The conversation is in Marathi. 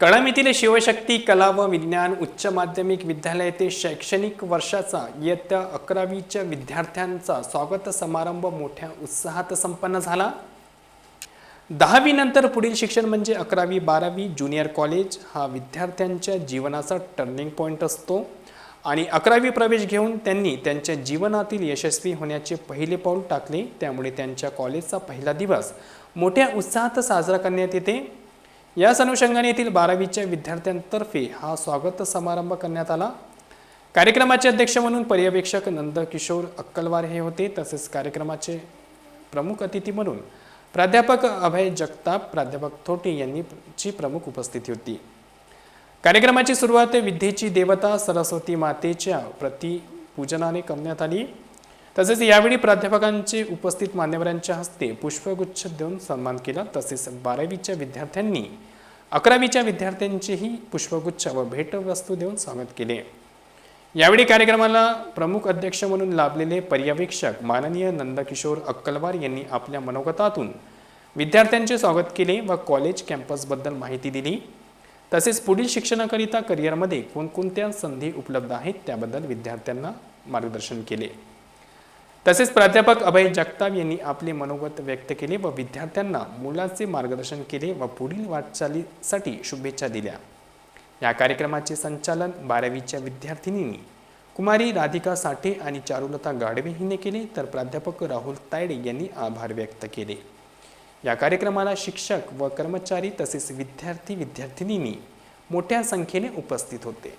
कळम येथील शिवशक्ती कला व विज्ञान उच्च माध्यमिक विद्यालय येथे शैक्षणिक वर्षाचा इयत्ता अकरावीच्या विद्यार्थ्यांचा स्वागत समारंभ मोठ्या उत्साहात संपन्न झाला. दहावी नंतर पुढील शिक्षण म्हणजे अकरावी बारावी ज्युनियर कॉलेज हा विद्यार्थ्यांच्या जीवनाचा टर्निंग पॉईंट असतो. आणि अकरावी प्रवेश घेऊन त्यांनी त्यांच्या जीवनातील यशस्वी होण्याचे पहिले पाऊल टाकले. त्यामुळे त्यांच्या कॉलेजचा पहिला दिवस मोठ्या उत्साहात साजरा करण्यात येते. याच अनुषंगाने येथील बारावीच्या विद्यार्थ्यांतर्फे हा स्वागत समारंभ करण्यात आला. कार्यक्रमाचे अध्यक्ष म्हणून पर्यवेक्षक नंदकिशोर अक्कलवार हे होते. तसेच कार्यक्रमाचे प्रमुख अतिथी म्हणून प्राध्यापक अभय जगताप प्राध्यापक थोटे यांनी ची प्रमुख उपस्थिती होती. कार्यक्रमाची सुरुवात विद्येची देवता सरस्वती मातेच्या प्रतिपूजनाने करण्यात आली. तसेच यावेळी प्राध्यापकांचे उपस्थित मान्यवरांच्या हस्ते पुष्पगुच्छ देऊन सन्मान केला. तसेच बारावीच्या विद्यार्थ्यांनी अकरावीच्या विद्यार्थ्यांचीही पुष्पगुच्छ व भेटवस्तू देऊन स्वागत केले. यावेळी कार्यक्रमाला प्रमुख अध्यक्ष म्हणून लाभलेले पर्यवेक्षक माननीय नंदकिशोर अक्कलवार यांनी आपल्या मनोगतातून विद्यार्थ्यांचे स्वागत केले व कॉलेज कॅम्पसबद्दल माहिती दिली. तसेच पुढील शिक्षणाकरिता करिअरमध्ये कोणकोणत्या संधी उपलब्ध आहेत त्याबद्दल विद्यार्थ्यांना मार्गदर्शन केले. तसेच प्राध्यापक अभय जगताप यांनी आपले मनोगत व्यक्त केले व विद्यार्थ्यांना मुलाचे मार्गदर्शन केले व पुढील वाटचालीसाठी शुभेच्छा दिल्या. या कार्यक्रमाचे संचालन बारावीच्या विद्यार्थिनींनी कुमारी राधिका साठे आणि चारुलता गाडवे हिने केले तर प्राध्यापक राहुल तायडे यांनी आभार व्यक्त केले. या कार्यक्रमाला शिक्षक व कर्मचारी तसेच विद्यार्थी विद्यार्थिनींनी मोठ्या संख्येने उपस्थित होते.